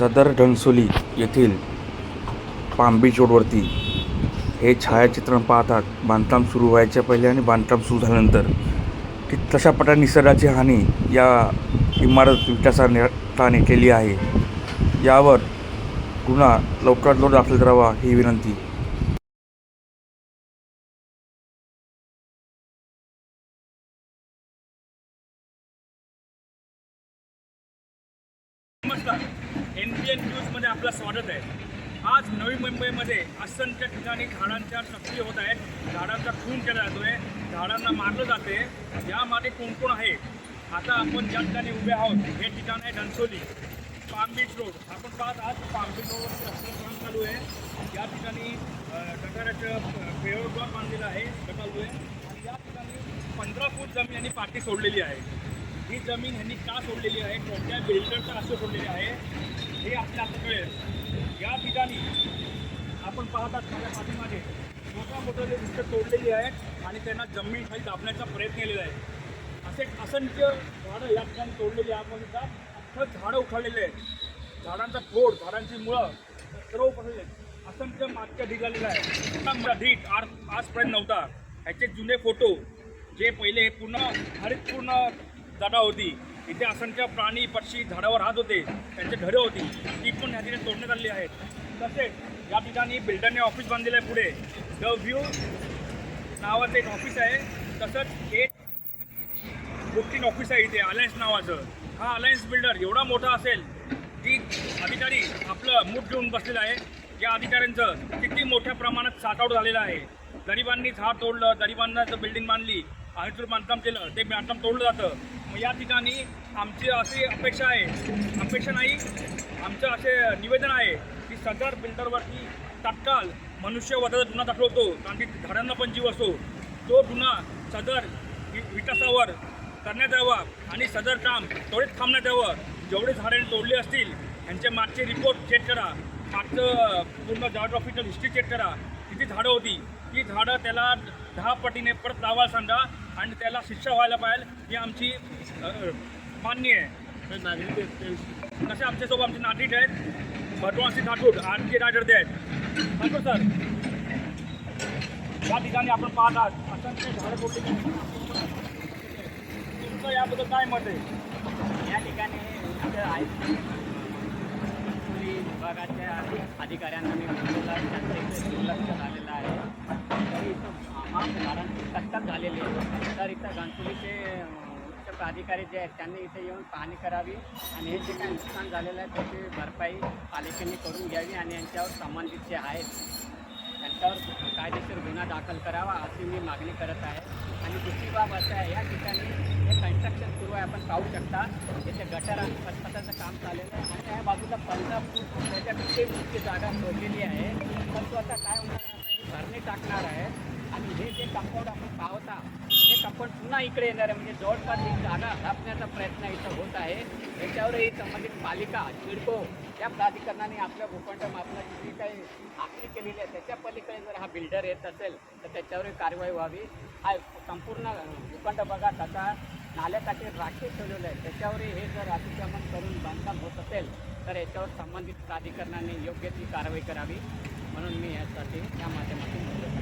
सदर घणसोली येथील palm beach रोडवरती हे छायाचित्रण पाहतात. बांधकाम सुरू व्हायच्या पहिले आणि बांधकाम सुरू झाल्यानंतर की तशा प्रकारे निसर्गाची हानी या इमारत विकासाने केली आहे. यावर गुन्हा लवकरात लवकर दाखल करावा ही विनंती. नमस्कार एन पी एन न्यूजमध्ये आपलं स्वागत आहे. आज नवी मुंबईमध्ये असंख्य ठिकाणी झाडांच्या नकली होत आहेत. झाडांचा खून केला जातो आहे झाडांना मारलं जाते. यामध्ये कोण कोण आहे? आता आपण ज्या ठिकाणी उभे आहोत हे ठिकाण आहे डनसोली पाम बीच रोड. आपण पाहत आहात पाम बीच रोडवरती रस्त्याचं चालू आहे. या ठिकाणी अ, गटाराचं पेवरद्वार बांधलेलं आहे चालू आहे. आणि या ठिकाणी पंधरा फूट जमीन यांनी पाठी सोडलेली आहे. ही जमीन ह्यांनी का सोडलेली आहे? कोणत्या बिल्डरचा असं सोडलेली आहे? हे आपल्याला आता कळेल. या ठिकाणी आपण पाहतात माझ्या पाठीमागे मोठ्या मोठं जे वृक्ष तोडलेली आहेत आणि त्यांना जमीन खाली दाबण्याचा प्रयत्न केलेला आहे. असे असंख्य झाडं या ठिकाणी तोडलेली आहे आपण अख्खं झाडं उखाडलेले आहेत. झाडांचा खोड झाडांची मुळं सर्व पडलेले आहेत. असंख्य मागच्या ढिगालेला आहे मोठा ढीग आज आजपर्यंत नव्हता. ह्याचे जुने फोटो जे पहिले पूर्ण हरित पूर्ण जागा होती. इथे असंख्य प्राणी पक्षी झाडावर राहत होते. त्यांचे घरं होती. ती पण ह्या ठिकाणी तोडण्यात आली आहेत. तसेच या ठिकाणी बिल्डरने ऑफिस बांधलेलं आहे पुढे. द व्ह्यू नावाचं एक ऑफिस आहे. तसंच एक बुकिंग ऑफिस आहे इथे अलायन्स नावाचं. हा अलायन्स बिल्डर एवढा मोठा असेल की अधिकारी आपलं मूठ घेऊन बसलेला आहे. या अधिकाऱ्यांचं किती मोठ्या प्रमाणात साठवड झालेलं आहे. गरिबांनी झाड तोडलं गरिबांना जर बिल्डिंग बांधली आयुष्य बांधकाम केलं ते बांधकाम तोडलं जातं. मग या ठिकाणी आमची अशी अपेक्षा आहे. अपेक्षा नाही आमचं असे निवेदन आहे की सदर बिल्डरवरती तात्काळ मनुष्य वधाचा गुन्हा दाखवतो कारण की झाडांना पण जीव असतो. तो गुन्हा सदर विकासावर करण्यात यावा आणि सदर काम त्वरित थांबण्यात यावं. जेवढे झाडे तोडले असतील यांचे मागचे रिपोर्ट चेक करा. मागचं पूर्ण जॉग्रॉफिकल हिस्ट्री चेक करा. किती झाडं होती? ती झाडं त्याला दहा पटीने परत लावायला सांगा. आणि त्याला शिक्षा व्हायला पाहिजे ही आमची मान्य आहे. तसे आमच्यासोबत आमचे नागरिक आहेत? भटवासी ठाकूर आर के राजर्दे आहेत. ठाकूर सर. या ठिकाणी आपण पाहत आहात असंख्य झाडं तोडली तुमचं याबद्दल काय मत आहे? या ठिकाणी आहे. विभागाच्या अधिकाऱ्यांना मी बोललेलं आहे त्यांचं दुर्लक्ष झालेलं आहे. तरी इथं आम झाडांची कट्टक आहे. तर इथं घनसोलीचे उच्च अधिकारी जे आहेत त्यांनी इथे येऊन पाहणी करावी आणि हे जे काही नुकसान झालेलं आहे त्याची भरपाई पालिकेने करून घ्यावी आणि यांच्यावर संबंधित जे आहेत त्यांच्यावर कायदेशीर गुन्हा दाखल करावा अशी मी मागणी करत आहे. आणि दुसरी बाब असं आहे या ठिकाणी हे आहे आपण पाहू शकता त्याच्या गटर आणि फतफताचं काम चाललेलं आहे. आणि त्या बाजूला पंधरा फूट त्याच्यापेक्षा जागा सोडलेली आहे. परंतु आता काय होणार आहे? आता टाकणार आहे. आणि हे जे कंपाऊंड आपण पाहता हे कंपाऊंड पुन्हा इकडे येणार आहे. म्हणजे जवळपास ही जागा हडपण्याचा प्रयत्न इथं होत आहे. याच्यावरही संबंधित पालिका चिडको या प्राधिकरणाने आपल्या भूखंड मापनाची जी काही आखणी केलेली आहे त्याच्या पलीकडे जर हा बिल्डर येत असेल तर त्याच्यावरही कारवाई व्हावी. हा संपूर्ण भूखंड बघा. तसा नाल्यासाठी राखीव ठेवलेलं आहे. त्याच्यावरही हे जर अतिक्रमण करून बांधकाम होत असेल तर याच्यावर संबंधित प्राधिकरणाने योग्य ती कारवाई करावी. म्हणून मी यासाठी या माध्यमातून बोलत आहे.